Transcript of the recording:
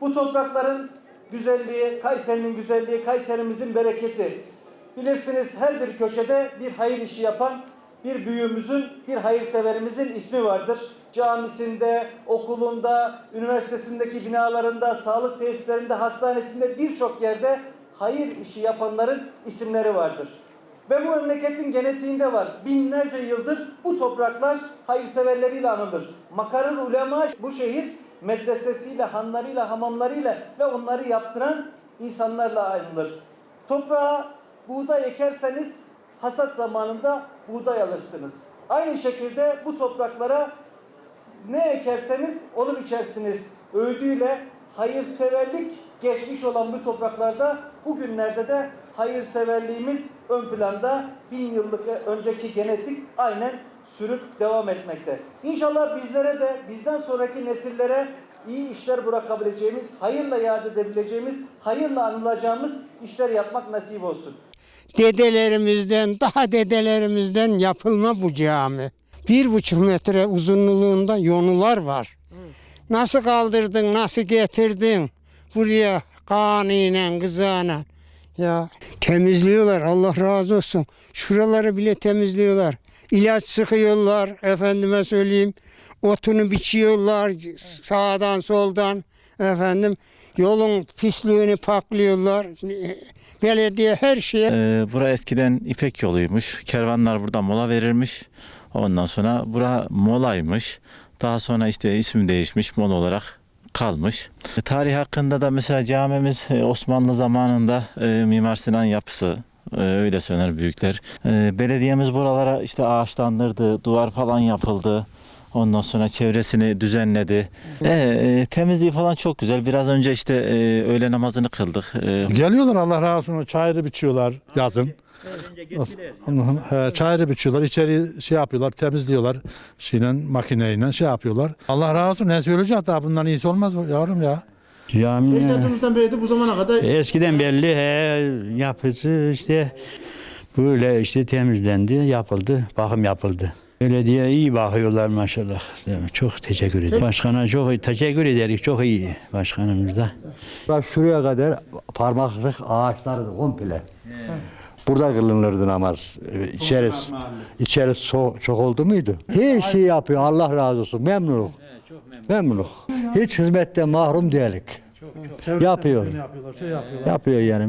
Bu toprakların güzelliği, Kayseri'nin güzelliği, Kayserimizin bereketi. Bilirsiniz her bir köşede bir hayır işi yapan bir büyüğümüzün, bir hayırseverimizin ismi vardır. Camisinde, okulunda, üniversitesindeki binalarında, sağlık tesislerinde, hastanesinde birçok yerde hayır işi yapanların isimleri vardır. Ve bu memleketin genetiğinde var. Binlerce yıldır bu topraklar hayırseverleriyle anılır. Makarır ulema bu şehir medresesiyle, hanlarıyla, hamamlarıyla ve onları yaptıran insanlarla anılır. Toprağa buğday ekerseniz hasat zamanında buğday alırsınız. Aynı şekilde bu topraklara ne ekerseniz onu biçersiniz. Öğüdüyle hayırseverlik geçmiş olan bu topraklarda bugünlerde de hayırseverliğimiz ön planda bin yıllık önceki genetik aynen sürüp devam etmekte. İnşallah bizlere de bizden sonraki nesillere iyi işler bırakabileceğimiz, hayırla yad edebileceğimiz, hayırla anılacağımız işler yapmak nasip olsun. Dedelerimizden, daha dedelerimizden yapılma bu cami. Bir buçuk metre uzunluğunda yonular var. Nasıl kaldırdın, nasıl getirdin buraya kaninen, kızağına. Ya temizliyorlar Allah razı olsun. Şuraları bile temizliyorlar. İlaç sıkıyorlar efendime söyleyeyim. Otunu biçiyorlar sağdan soldan efendim. Yolun pisliğini paklıyorlar. Belediye her şeye Ee, bura eskiden İpek yoluymuş. Kervanlar burada mola verirmiş. Ondan sonra bura molaymış. Daha sonra işte ismi değişmiş mola olarak kalmış. E, Tarih hakkında da mesela camimiz e, Osmanlı zamanında e, Mimar Sinan yapısı öyle söyler büyükler. Belediyemiz buralara işte ağaçlandırdı, duvar falan yapıldı. Ondan sonra çevresini düzenledi. E, temizliği falan çok güzel. Biraz önce işte e, öğle namazını kıldık. E, Geliyorlar Allah razı olsun çayırı biçiyorlar yazın. He, çayırı biçiyorlar, içeri şey yapıyorlar, temizliyorlar. Şeyle, makineyle şey yapıyorlar. Allah razı olsun ne söyleyeceğiz daha bundan iyisi olmaz mı yavrum ya. Cami Ecdadımızdan beri bu zamana kadar eskiden belli he, yapısı işte böyle işte temizlendi, yapıldı, bakım yapıldı. Belediye iyi bakıyorlar maşallah. Çok teşekkür ederim. Başkana çok teşekkür ederiz. Çok iyi başkanımız da. Bak şuraya kadar parmaklık ağaçlardı komple. Burada kılınırdı namaz. Ee, içerisi so- çok oldu muydu? Her şey yapıyor. Allah razı olsun. Memnunum. Memnunum. Hiç hizmetten mahrum değilik. Yapıyor. Yapıyorlar, şey yapıyorlar. Yapıyor yani.